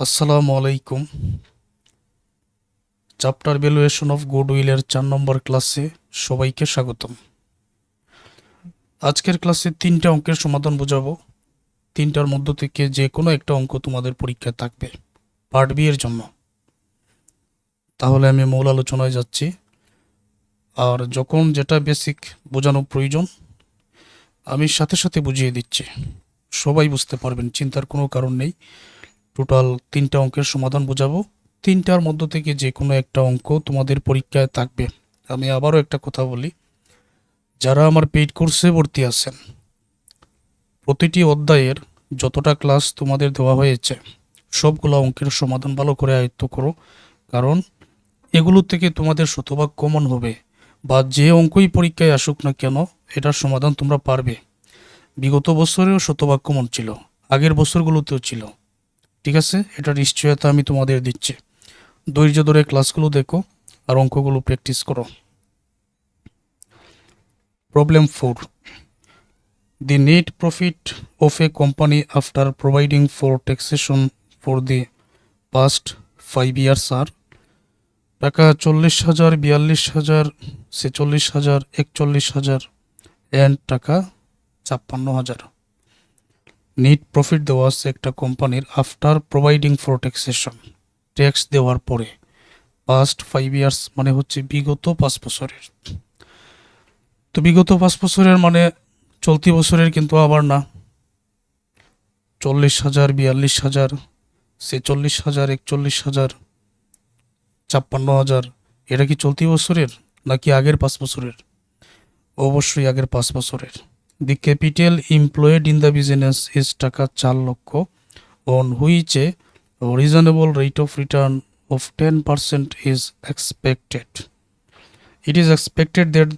আসসালামু আলাইকুম। Chapter valuation of good গুডউইলের চার নম্বর ক্লাসে সবাইকে স্বাগতম। আজকের ক্লাসে তিনটা অঙ্কের সমাধান বোঝাবো। তিনটার মধ্য থেকে যে কোনো একটা অঙ্ক তোমাদের পরীক্ষায় থাকবে পার্ট বি এর জন্য। তাহলে আমি মূল আলোচনায় যাচ্ছি। আর যখন যেটা বেসিক বোঝানো প্রয়োজন, আমি সাথে সাথে বুঝিয়ে দিচ্ছি। সবাই বুঝতে পারবেন, চিন্তার কোনো কারণ নেই। টোটাল তিনটা অঙ্কের সমাধান বোঝাবো। তিনটার মধ্য থেকে যে কোনো একটা অঙ্ক তোমাদের পরীক্ষায় থাকবে। আমি আবারও একটা কথা বলি। যারা আমার পেইড কোর্সে ভর্তি আছেন, প্রতিটি অধ্যায়ের যতটা ক্লাস তোমাদের দেওয়া হয়েছে, সবগুলো অঙ্কের সমাধান ভালো করে আয়ত্ত করো। কারণ এগুলো থেকে তোমাদের শতভাগ কমন হবে বা যে অঙ্কই পরীক্ষায় আসুক না কেন, এটার সমাধান তোমরা পারবে। বিগত বছরেও শতভাগ কমন ছিল, আগের বছরগুলোতেও ছিল। ঠিক আছে? এটা নিশ্চয়তা আমি তোমাদের দিচ্ছি। ধৈর্য ধরে ক্লাসগুলো দেখো আর অঙ্কগুলো প্র্যাকটিস করো। Problem four the net profit of a company after providing for taxation for the past five years আর টাকা চল্লিশ হাজার, বিয়াল্লিশ হাজার, ছেচল্লিশ হাজার, একচল্লিশ হাজার অ্যান্ড টাকা ছাপ্পান্ন হাজার। নেট প্রফিট দেওয়া আছে একটা কোম্পানির after providing for taxation tax দেওয়ার পরে। পাস্ট ফাইভ ইয়ার্স মানে হচ্ছে বিগত পাঁচ বছরের। তো বিগত পাঁচ বছরের মানে চলতি বছরের কিন্তু আবার না। চল্লিশ হাজার, বিয়াল্লিশ হাজার, ছেচল্লিশ হাজার, একচল্লিশ হাজার, ছাপ্পান্ন হাজার, এটা কি চলতি বছরের নাকি আগের পাঁচ বছরের? অবশ্যই আগের পাঁচ বছরের। The capital employed in the business is টাকা চার lakh on which a reasonable rate of return of ten percent is expected it is expected that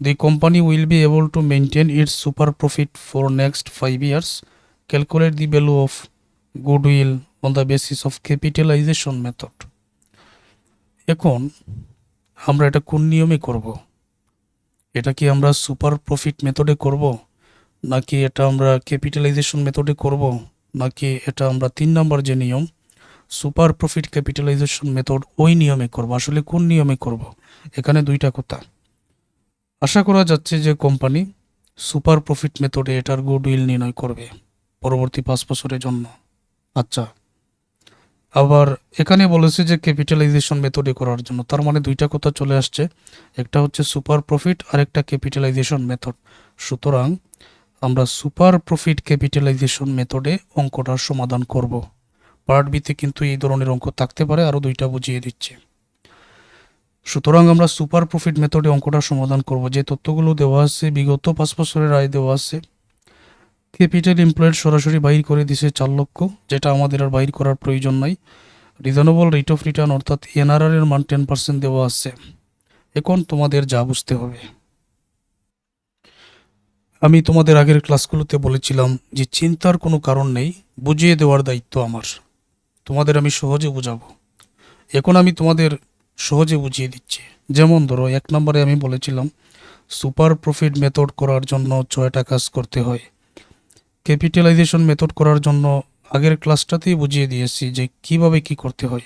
the company will be able to maintain its super profit for next five years calculate the value of goodwill on the basis of capitalisation method এখন আমরা এটা কোন নিয়মে করব? এটা কি আমরা super profit মেথডে করব? নাকি এটা আমরা ক্যাপিটালাইজেশন মেথডে করব? নাকি এটা আমরা তিন নম্বর যে নিয়ম সুপার প্রফিট ক্যাপিটালাইজেশন মেথড ওই নিয়মে করব? আসলে কোন নিয়মে করব? এখানে দুইটা কথা। আশা করা যাচ্ছে যে কোম্পানি সুপার প্রফিট মেথডে এটার গুডউইল নির্ণয় করবে পরবর্তী পাঁচ বছরের জন্য। আচ্ছা আবার এখানে বলেছে যে ক্যাপিটালাইজেশন মেথডে করার জন্য। তার মানে দুইটা কথা চলে আসছে। একটা হচ্ছে সুপার প্রফিট আর একটা ক্যাপিটালাইজেশন মেথড সুতরাং আমরা সুপার প্রফিট ক্যাপিটালাইজেশন মেথডে অঙ্কটার সমাধান করব। পার্ট বিতে কিন্তু এই ধরনের অঙ্ক থাকতে পারে আরও দুইটা বুঝিয়ে দিচ্ছে। সুতরাং আমরা সুপার প্রফিট মেথডে অঙ্কটা সমাধান করব। যে তথ্যগুলো দেওয়া আছে, বিগত পাঁচ বছরের আয় দেওয়া আছে ক্যাপিটাল এমপ্লয়েড সরাসরি বাইর করে দিছে চার লক্ষ, যেটা আমাদের আর বাইর করার প্রয়োজন নাই। রিজনেবল রেট অফ রিটার্ন অর্থাৎ এনআরআর এর মান টেন পার্সেন্ট দেওয়া আছে। এখন তোমাদের যা বুঝতে হবে। আমি তোমাদের আগের ক্লাসগুলোতে বলেছিলাম যে চিন্তার কোনো কারণ নেই, বুঝিয়ে দেওয়ার দায়িত্ব আমার। তোমাদের আমি সহজে বোঝাবো। এখন আমি তোমাদের সহজে বুঝিয়ে দিচ্ছি। যেমন ধরো, এক নম্বরে আমি বলেছিলাম সুপার প্রফিট মেথড করার জন্য ছয়টা কাজ করতে হয়। ক্যাপিটালাইজেশন মেথড করার জন্য আগের ক্লাসটাতেই বুঝিয়ে দিয়েছি যে কীভাবে কি করতে হয়।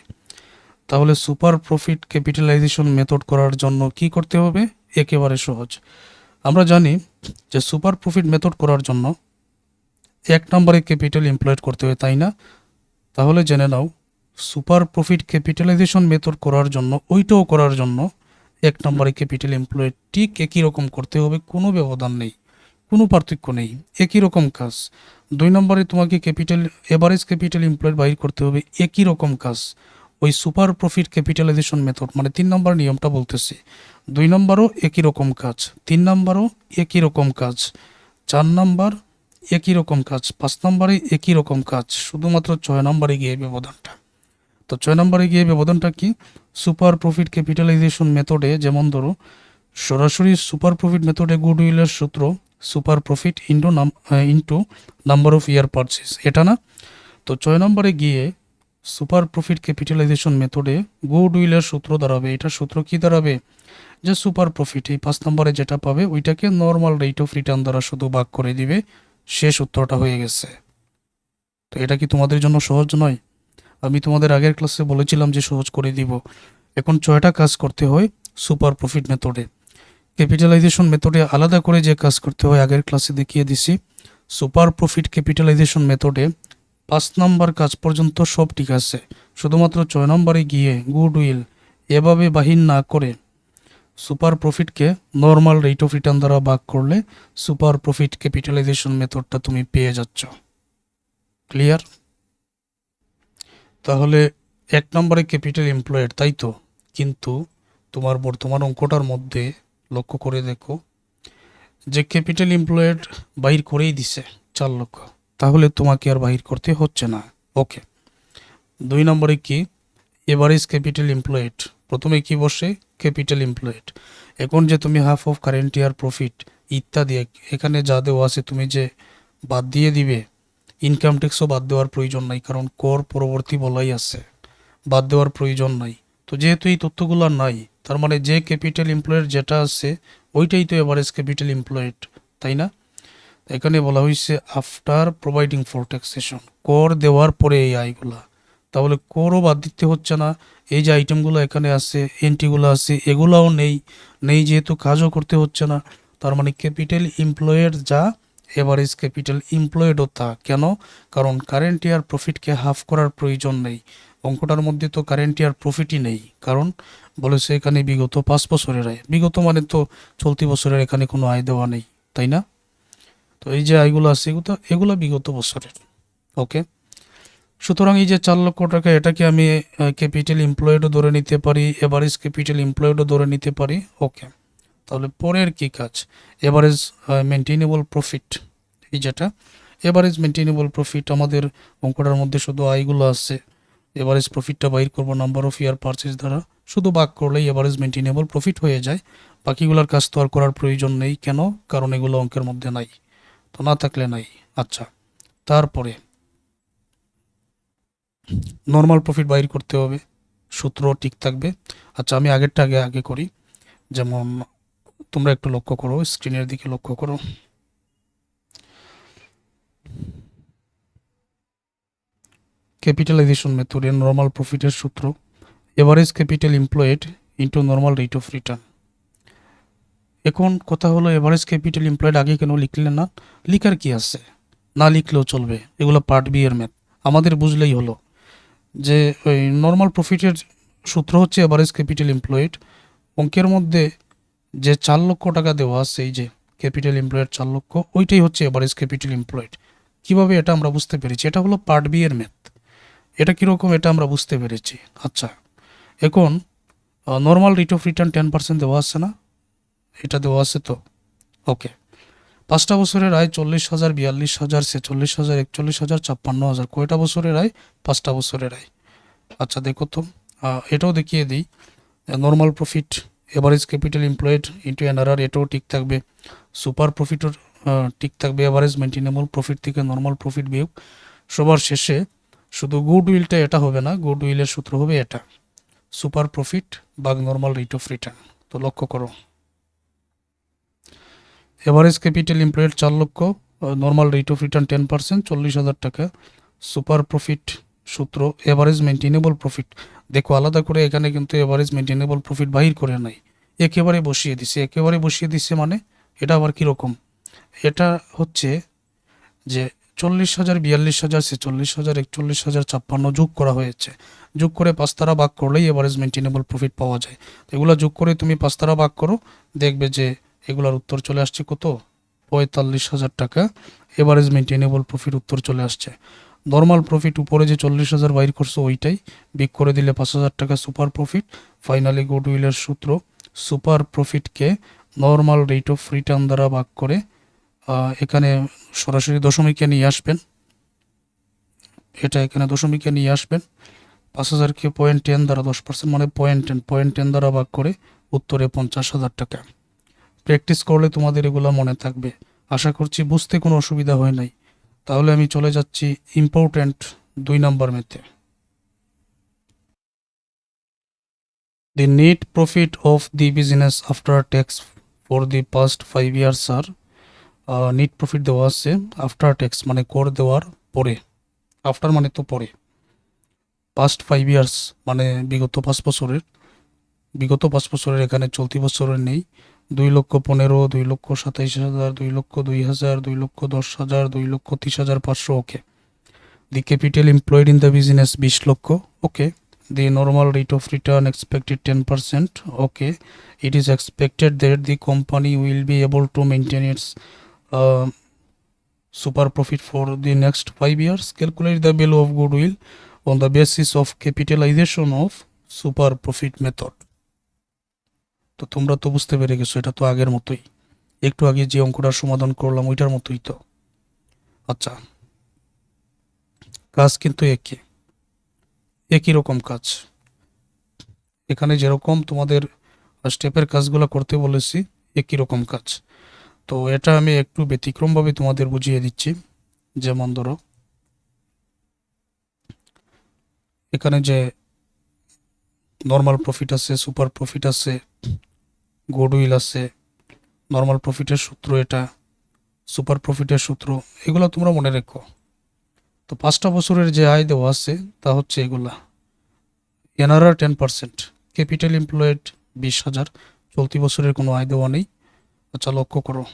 তাহলে সুপার প্রফিট ক্যাপিটালাইজেশন মেথড করার জন্য কি করতে হবে? একেবারে সহজ। আমরা জানি যে সুপার প্রফিট মেথড করার জন্য এক নম্বরে ক্যাপিটাল এমপ্লয়েড করতে হয়, তাই না? তাহলে জেনে নাও সুপার প্রফিট ক্যাপিটালাইজেশন মেথড করার জন্য, ওইটাও করার জন্য এক নম্বরে ক্যাপিটাল এমপ্লয়েড ঠিক একই রকম করতে হবে কোনো ব্যবধান নেই। কোনো পার্থক্য নেই। একই রকম কাজ। দুই নম্বরে তোমাকে ক্যাপিটাল, এভারেজ ক্যাপিটাল এমপ্লয়েড বাইর করতে হবে। একই রকম কাজ। ওই সুপার প্রফিট ক্যাপিটালাইজেশন মেথড মানে তিন নম্বর নিয়মটা বলতেছি। দুই নম্বরও একই রকম কাজ। তিন নম্বরও একই রকম কাজ। চার নম্বর একই রকম কাজ। পাঁচ নম্বরে একই রকম কাজ। শুধুমাত্র ছয় নম্বরে গিয়ে ব্যবধানটা। তো ছয় নম্বরে গিয়ে ব্যবধানটা কি? সুপার প্রফিট ক্যাপিটালাইজেশন মেথডে যেমন ধরো, সরাসরি সুপার প্রফিট মেথডে গুডউইলের সূত্র সুপার প্রফিট ইন্টু নাম into number of year purchase, এটা না? তো ছয় নম্বরে গিয়ে সুপার প্রফিট ক্যাপিটালাইজেশন মেথডে গুডউইলের সূত্র দাঁড়াবে। এটা সূত্র কি দাঁড়াবে? যে সুপার প্রফিট, এই পাঁচ নম্বরে যেটা পাবে, ওইটাকে নর্মাল রেট অফ রিটার্ন দ্বারা শুধু ভাগ করে দিবে। শেষ উত্তরটা হয়ে গেছে। তো এটা কি তোমাদের জন্য সহজ নয়? আমি তোমাদের আগের ক্লাসে বলেছিলাম যে সহজ করে দিব। এখন ছয়টা কাজ করতে হয় সুপার প্রফিট মেথডে। ক্যাপিটালাইজেশন মেথডে আলাদা করে যে কাজ করতে হয়, আগের ক্লাসে দেখিয়ে দিছি। সুপার প্রফিট ক্যাপিটালাইজেশন মেথডে পাঁচ নাম্বার কাজ পর্যন্ত সব ঠিক আছে। শুধুমাত্র ছয় নম্বরে গিয়ে গুড উইল এভাবে বাহির না করে সুপার প্রফিটকে নর্মাল রেট অফ রিটার্ন দ্বারা ভাগ করলে সুপার প্রফিট ক্যাপিটালাইজেশন মেথডটা তুমি পেয়ে যাচ্ছ। ক্লিয়ার তাহলে এক নম্বরে ক্যাপিটাল এমপ্লয়েড তাই তো? কিন্তু তোমার বর্তমান অঙ্কটার মধ্যে লক্ষ্য করে দেখো যে ক্যাপিটাল এমপ্লয়েড বাহির করেই দিছে চার লক্ষ। তাহলে তোমাকে আর বাহির করতে হচ্ছে না। ওকে দুই নম্বরে কি? এভারেজ ক্যাপিটাল এমপ্লয়েড প্রথমে কি বসে? ক্যাপিটাল এমপ্লয়েড এখন যে তুমি half of current year profit ইত্যাদি, এখানে যা দেওয়া আছে তুমি যে বাদ দিয়ে দিবে ইনকাম ট্যাক্সও বাদ দেওয়ার প্রয়োজন নাই, কারণ কর পরবর্তী বলাই আছে। বাদ দেওয়ার প্রয়োজন নাই। তো যেহেতু এই তথ্যগুলো নাই তার মানে যে ক্যাপিটাল এমপ্লয়েড যেটা আছে, ওইটাই তো এভারেজ ক্যাপিটাল এমপ্লয়েড তাই না? এখানে বলা হয়েছে আফটার প্রোভাইডিং ফর ট্যাক্সেশন কর দেওয়ার পরে এই আয়গুলা। তাহলে করও বাদ দিতে হচ্ছে না, এই যে আইটেমগুলো এখানে আছে এন্ট্রিগুলো আছে, এগুলাও নেই নেই যেহেতু কাজও করতে হচ্ছে না, তার মানে ক্যাপিটাল এমপ্লয়েড যা এভারেজ ক্যাপিটাল এমপ্লয়েডও তা। কেন? কারণ কারেন্ট ইয়ার প্রফিটকে হাফ করার প্রয়োজন নেই। অঙ্কটার মধ্যে তো কারেন্ট ইয়ার প্রফিটই নেই। কারণ বলেছে এখানে বিগত পাঁচ বছরের আয়। বিগত মানে তো চলতি বছরের এখানে কোনো আয় দেওয়া নেই, তাই না? তো এই যে আয়গুলো আছে, এগুলো এগুলো বিগত বছরের। ওকে সুতরাং এই যে চার লক্ষ টাকা, এটাকে আমি ক্যাপিটাল এমপ্লয়েডও ধরে নিতে পারি এভারেজ ক্যাপিটাল এমপ্লয়েডও ধরে নিতে পারি। ওকে তাহলে পরের কি কাজ? এভারেজ মেনটেনেবল প্রফিট এই যেটা এভারেজ মেনটেনেবল প্রফিট আমাদের অঙ্কটার মধ্যে শুধু আয়গুলো আছে। এভারেজ প্রফিটটা বাইর করব নাম্বার অফ ইয়ার পারচেস দ্বারা। শুধু বাক করলেই এভারেজ মেনটেনেবল প্রফিট হয়ে যায়। বাকিগুলোর কাজ তো আর করার প্রয়োজন নেই। কেন? কারণ এগুলো অঙ্কের মধ্যে নাই। তো না থাকলে নাই। আচ্ছা তারপরে। নর্মাল প্রফিট বাইর করতে হবে। সূত্র ঠিক থাকবে। আচ্ছা আমি আগেরটা আগে আগে করি। যেমন তোমরা একটু লক্ষ্য করো স্ক্রিনের দিকে লক্ষ্য করো। ক্যাপিটালাইজেশন মেথডে নর্মাল প্রফিটের সূত্র average capital employed into normal rate of return এখন কথা হলো এভারেজ ক্যাপিটাল এমপ্লয়েড আগে কেন লিখলেন না? লিখার কি আছে? না লিখলেও চলবে। এগুলো পার্ট বি এর ম্যাথ আমাদের বুঝলেই হলো যে, ওই নর্মাল প্রফিটের সূত্র হচ্ছে এভারেজ ক্যাপিটাল এমপ্লয়েড অঙ্কের মধ্যে যে চার লক্ষ টাকা দেওয়া আছে, এই যে ক্যাপিটাল এমপ্লয়েড চার লক্ষ, ওইটাই হচ্ছে এভারেজ ক্যাপিটাল এমপ্লয়েড কীভাবে এটা আমরা বুঝতে পেরেছি? এটা হলো পার্ট বি এর ম্যাথ এটা কীরকম এটা আমরা বুঝতে পেরেছি। আচ্ছা এখন normal rate of return ten percent দেওয়া আছে না? এটা দেওয়া আছে তো? ওকে পাঁচটা বছরের আয় চল্লিশ হাজার, বিয়াল্লিশ হাজার, ছেচল্লিশ হাজার, একচল্লিশ হাজার, ছাপ্পান্ন হাজার। কয়টা বছরের আয়? পাঁচটা বছরের আয়। আচ্ছা দেখো তো এটাও দেখিয়ে দিই। Normal profit average capital employed into NRR এটাও ঠিক থাকবে। সুপার প্রফিটও ঠিক থাকবে এভারেজ মেনটেনেবল প্রফিট থেকে নর্মাল প্রফিট বিয়োগ। সবার শেষে শুধু গুড উইলটা এটা হবে না গুড উইলের সূত্র হবে এটা। সুপার প্রফিট বা নর্মাল রেট অফ রিটার্ন। তো লক্ষ্য করো। এভারেজ ক্যাপিটাল এমপ্লয়েড চার লক্ষ normal rate of return ten percent, চল্লিশ হাজার টাকা। সুপার প্রফিট সূত্র, এভারেজ মেনটেনেবল প্রফিট। দেখো, আলাদা করে এখানে কিন্তু এভারেজ মেনটেনেবল প্রফিট বাহির করে নাই। একেবারে বসিয়ে দিছে। একেবারে বসিয়ে দিছে মানে এটা আবার কীরকম? এটা হচ্ছে যে চল্লিশ হাজার, বিয়াল্লিশ হাজার, ছেচল্লিশ হাজার, একচল্লিশ হাজার, ছাপ্পান্ন যোগ করা হয়েছে। যোগ করে পাঁচতারা ভাগ করলেই এভারেজ মেনটেনেবল প্রফিট পাওয়া যায়। এগুলো যোগ করে তুমি পাঁচতারা ভাগ করো, দেখবে যে এগুলার উত্তর চলে আসছে কত? পঁয়তাল্লিশ হাজার টাকা। এভারেজ মেনটেনেবল প্রফিট উত্তর চলে আসছে। নর্মাল প্রফিট উপরে যে চল্লিশ হাজার বাইর করছ, ওইটাই। বিক করে দিলে পাঁচ হাজার টাকা সুপার প্রফিট ফাইনালি গুডউইলের সূত্র সুপার প্রফিটকে নর্মাল রেট অফ রিটার্ন দ্বারা ভাগ করে এখানে সরাসরি দশমিকে নিয়ে আসবেন। এটা এখানে দশমিকে নিয়ে আসবেন। পাঁচ হাজারকে পয়েন্ট টেন দ্বারা দশ পার্সেন্ট মানে পয়েন্ট টেন পয়েন্ট টেন দ্বারা ভাগ করে উত্তরে পঞ্চাশ হাজার টাকা। প্র্যাকটিস করলে তোমাদের এগুলো মনে থাকবে। আশা করছি বুঝতে কোনো অসুবিধা হয় নাই। তাহলে আমি চলে যাচ্ছি ইম্পর্ট্যান্ট দুই নাম্বার মেতে The net profit of the business after tax for the past five years are net profit দেওয়া আছে আফটার ট্যাক্স মানে কর দেওয়ার পরে। আফটার মানে তো পরে। পাস্ট ফাইভ ইয়ার্স মানে বিগত পাঁচ বছরের। বিগত পাঁচ বছরের এখানে চলতি বছরের নেই। দুই লক্ষ পনেরো দুই লক্ষ সাতাইশ হাজার দুই লক্ষ দুই হাজার দুই লক্ষ দশ হাজার দুই লক্ষ তিরিশ হাজার পাঁচশো okay the capital employed in the business বিশ লক্ষ okay the normal rate of return expected ten percent okay is expected that the company will be able to maintain its uh, super profit for the next five years. Calculate the value of goodwill on the basis of capitalization of super profit method. তো তোমরা তো বুঝতে পেরে গেছো এটা তো আগের মতোই একটু আগে যে অঙ্কটা সমাধান করলাম ওইটার মতোই তো আচ্ছা কাজ কিন্তু একই একই রকম কাজ এখানে যেরকম তোমাদের স্টেপের কাজগুলো করতে বলেছি একই রকম কাজ তো এটা আমি একটু ব্যতিক্রমভাবে তোমাদের বুঝিয়ে দিচ্ছি। যেমন ধরো, এখানে যে নর্মাল প্রফিট আছে সুপার প্রফিট আছে গুডউইল আছে নর্মাল প্রফিটের সূত্র এটা সুপার প্রফিটের সূত্র, এগুলো তোমরা মনে রেখো। তো পাঁচটা বছরের যে আয় দেওয়া আছে, তা হচ্ছে এগুলা। NRR ten percent capital employed বিশ হাজার, চলতি বছরের কোনো আয় দেওয়া নেই। আচ্ছা লক্ষ্য করো।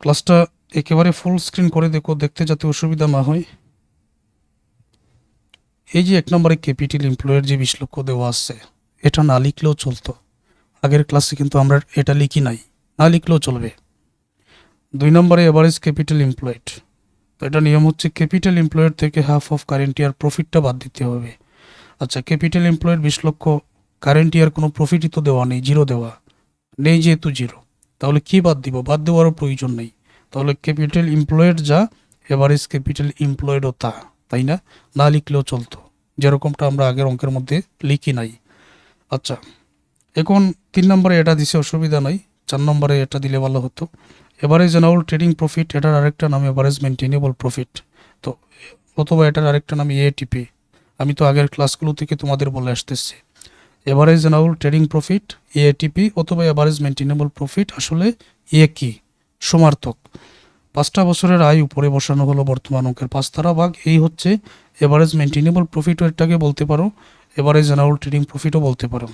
ক্লাসটা একেবারে ফুল স্ক্রিন করে দেখো, দেখতে যাতে অসুবিধা না হয়। এই যে এক নম্বরে ক্যাপিটাল এমপ্লয়ের যে বিশ লক্ষ দেওয়া আছে, এটা না লিখলেও চলতো। আগের ক্লাসে কিন্তু আমরা এটা লিখি নাই, না লিখলেও চলবে। দুই নম্বরে এভারেজ ক্যাপিটাল এমপ্লয়েড তো এটা নিয়ম হচ্ছে ক্যাপিটাল এমপ্লয়েড থেকে হাফ অফ কারেন্ট ইয়ার প্রফিটটা বাদ দিতে হবে। আচ্ছা ক্যাপিটাল এমপ্লয়েড বিশ লক্ষ কারেন্ট ইয়ার কোনো প্রফিটই তো দেওয়া নেই জিরো দেওয়া। নেই যেহেতু জিরো তাহলে কি বাদ দিব? বাদ দেওয়ারও প্রয়োজন নেই। তাহলে ক্যাপিটাল এমপ্লয়েড যা এভারেজ ক্যাপিটাল এমপ্লয়েডও তা, তাই না? না লিখলেও চলতো। যেরকমটা আমরা আগের অঙ্কের মধ্যে লিখি নাই। আচ্ছা এখন তিন নম্বরে এটা দিছে, অসুবিধা নাই। চার নম্বরে এটা দিলে ভালো হতো। এভারেজ অ্যানাউল ট্রেডিং প্রফিট এটার আরেকটা নাম এভারেজ মেনটেনেবল প্রফিট তো, অথবা এটার আরেকটা নাম এটিপি আমি তো আগের ক্লাসগুলো থেকে তোমাদের বলে আসতেছি। Average annual trading profit ATP অথবা এভারেজ মেনটেনেবল প্রফিট আসলে এ কি? সমার্থক। পাঁচটা বছরের আয় উপরে বসানো হলো বর্তমান অঙ্কের পাঁচ তারা ভাগ। এই হচ্ছে এভারেজ মেনটেনেবল প্রফিট এটাকে বলতে পারো, এভারেজ অ্যানাউল ট্রেডিং প্রফিটও বলতে পারো।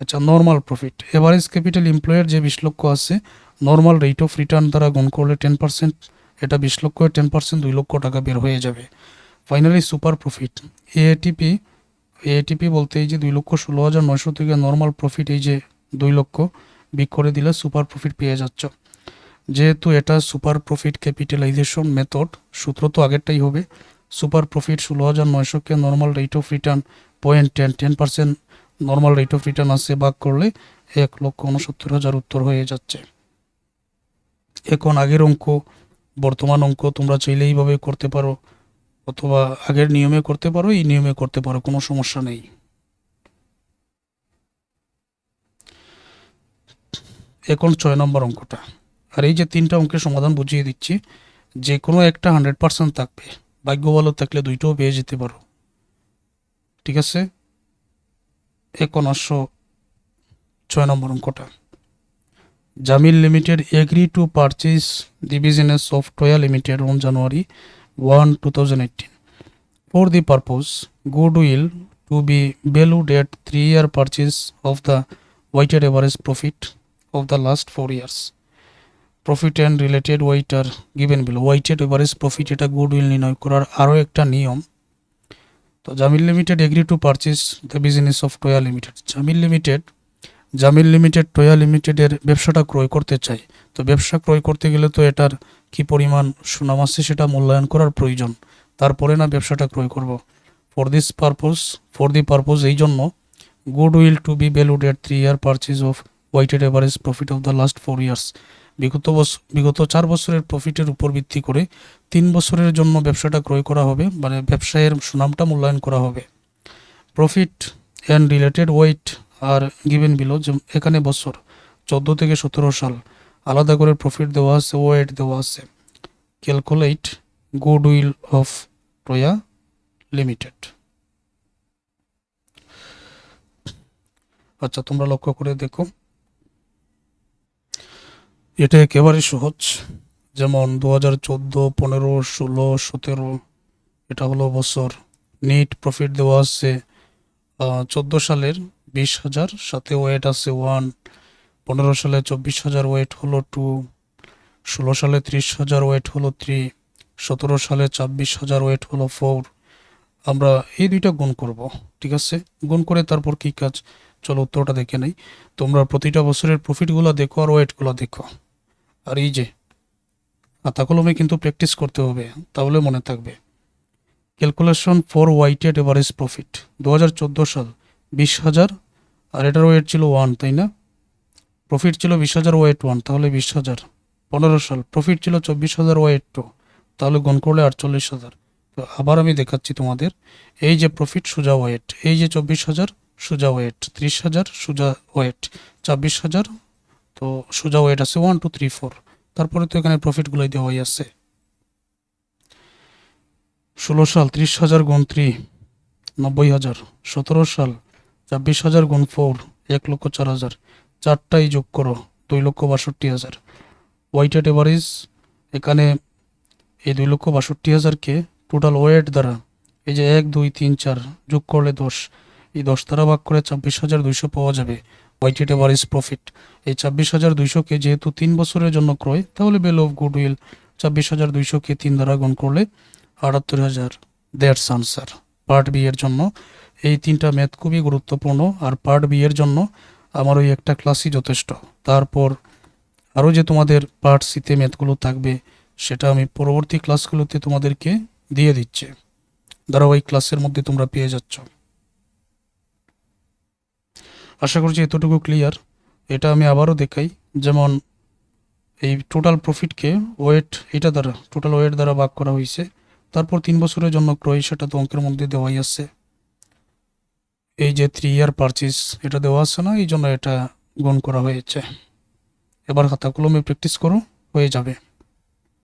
আচ্ছা নর্মাল প্রফিট। এভারেজ ক্যাপিটাল এমপ্লয়ের যে বিশ লক্ষ আছে, নর্মাল রেট অফ রিটার্ন দ্বারা গুণ করলে টেন পার্সেন্ট এটা বিশ লক্ষ টেন পার্সেন্ট দুই লক্ষ টাকা বের হয়ে যাবে। Finally super profit AATP AATP বলতে এই যে দুই লক্ষ ষোলো হাজার নয়শো থেকে নর্মাল প্রফিট এই যে দুই লক্ষ বিক করে দিলে সুপার প্রফিট পেয়ে যাচ্ছ। যেহেতু এটা সুপার প্রফিট ক্যাপিটালাইজেশন মেথড সূত্র তো আগেরটাই হবে। সুপার প্রফিট ষোলো হাজার নয়শোকে normal rate of return point ten ten percent normal rate of return আছে ভাগ করলে এক লক্ষ উনসত্তর হাজার উত্তর হয়ে যাচ্ছে। এখন আগের অঙ্ক, বর্তমান অঙ্ক তোমরা চাইলে এইভাবে করতে পারো। অথবা আগের নিয়মে করতে পারো, এই নিয়মে করতে পারো, কোনো সমস্যা নেই। এখন ছয় নম্বর অঙ্কটা। আর এই যে তিনটা অঙ্কের সমাধান বুঝিয়ে দিচ্ছি, যে কোনো একটা হান্ড্রেড পার্সেন্ট থাকবে। ভাগ্য ভালো থাকলে দুইটাও পেয়ে যেতে পারো। ঠিক আছে? এখন আসো ছয় নম্বর অঙ্কটা। Jamil limited agree to purchase the of Toya limited on January. One two thousand eighteen for the purpose goodwill to be valued at three year purchase of the weighted average profit of the last four years profit and related weight are given below weighted average profit এটা goodwill নির্ণয় করার আরও একটা নিয়ম। তো Jamil limited agree to purchase the business of Toya limited Jamil limited Jamil limited Toya লিমিটেডের ব্যবসাটা ক্রয় করতে চাই তো ব্যবসা ক্রয় করতে গেলে তো এটার কি পরিমাণ সুনাম আছে সেটা মূল্যায়ন করার প্রয়োজন। তারপরে না ব্যবসাটা ক্রয় করব। For this purpose for the purpose এই জন্য goodwill to be valued at three year purchase of weighted average profit of the last four years বিগত বছর বিগত চার বছরের প্রফিটের উপর ভিত্তি করে তিন বছরের জন্য ব্যবসাটা ক্রয় করা হবে মানে ব্যবসায়ের সুনামটা মূল্যায়ন করা হবে। Profit and related weight are given below যে এখানে বছর, চোদ্দ থেকে সতেরো সাল। আলাদা করে প্রফিট দেওয়া আছে, ওয়েট দেওয়া আছে। Calculate goodwill of Toya limited আচ্ছা তোমরা লক্ষ্য করে দেখো। এটা একেবারে সহজ। যেমন দু হাজার চোদ্দ, পনেরো, ষোলো, সতেরো, এটা হলো বছর। নেট প্রফিট দেওয়া আছে চোদ্দ সালের বিশ হাজার, সাথে ওয়েট আছে ওয়ান পনেরো সালে চব্বিশ হাজার ওয়েট হলো টু ষোলো সালে ত্রিশ হাজার ওয়েট হলো থ্রি সতেরো সালে ছাব্বিশ হাজার ওয়েট হলো ফোর আমরা এই দুইটা গুণ করব, ঠিক আছে? গুণ করে তারপর কি কাজ? চলো উত্তরটা দেখে নেই। তোমরা প্রতিটা বছরের প্রফিটগুলো দেখো আর ওয়েটগুলো দেখো। আর এই যে, খাতা কলমে কিন্তু প্র্যাকটিস করতে হবে, তাহলে মনে থাকবে। Calculation for weighted average profit দু হাজার চোদ্দ সাল। বিশ হাজার। আর এটার ওয়েট ছিল ওয়ান তাই না? প্রফিট ছিল বিশ হাজার ওয়েট ওয়ান তাহলে বিশ হাজার। পনেরো সাল প্রফিট ছিল চব্বিশ হাজার ওয়েট টু তাহলে গুণ করলে আটচল্লিশ হাজার। তো আবার আমি দেখাচ্ছি তোমাদের, এই যে প্রফিট সোজা ওয়েট এই যে চব্বিশ হাজার, সোজা ওয়েট ত্রিশ হাজার, সোজা ওয়েট ছাব্বিশ হাজার, তো সোজা ওয়েট আছে ওয়ান টু থ্রি ফোর তারপরে তো এখানে প্রফিটগুলোই দেওয়াই আছে। ষোলো সাল, ত্রিশ হাজার গুণ নব্বই হাজার। সতেরো সাল ছাব্বিশ হাজার গুণ ফোর এক লক্ষ চার হাজার। চারটাই যোগ করো, দুই লক্ষ বাষট্টি হাজার। ওয়াইটেড এভারেজ এখানে এই দুই লক্ষ বাষট্টি হাজারকে টোটাল ওয়েট দ্বারা, এই যে এক, দুই, তিন, চার যোগ করলে দশ। এই দশ দ্বারা ভাগ করে ছাব্বিশ হাজার দুইশো পাওয়া যাবে ওয়াইটেড এভারেজ প্রফিট এই ছাব্বিশ হাজার দুইশোকে যেহেতু তিন বছরের জন্য ক্রয়, তাহলে বেল অফ গুডউইল ছাব্বিশ হাজার দুইশোকে তিন দ্বারা গুণ করলে আটাত্তর হাজার। That's answer. পার্ট বি এর জন্য এই তিনটা ম্যাথ খুবই গুরুত্বপূর্ণ আর পার্ট বি এর জন্য আমার ওই একটা ক্লাসই যথেষ্ট। তারপর আরও যে তোমাদের পার্ট সিতে ম্যাথগুলো থাকবে, সেটা আমি পরবর্তী ক্লাসগুলোতে তোমাদেরকে দিয়ে দিচ্ছি। ধারাবাহিক ক্লাসের মধ্যে তোমরা পেয়ে যাচ্ছ। আশা করছি এতটুকু ক্লিয়ার। এটা আমি আবারও দেখাই, যেমন এই টোটাল প্রফিটকে ওয়েট, এটা দ্বারা, টোটাল ওয়েট দ্বারা ভাগ করা হয়েছে। তারপর তিন বছরের জন্য ক্রয়, সেটা তো অঙ্কের মধ্যে দেওয়াই আছে। এই যে থ্রি ইয়ার পারচেস এটা দেওয়া আছে না এই জন্য এটা গুণ করা হয়েছে। এবার খাতা কলমে প্র্যাকটিস করো, হয়ে যাবে।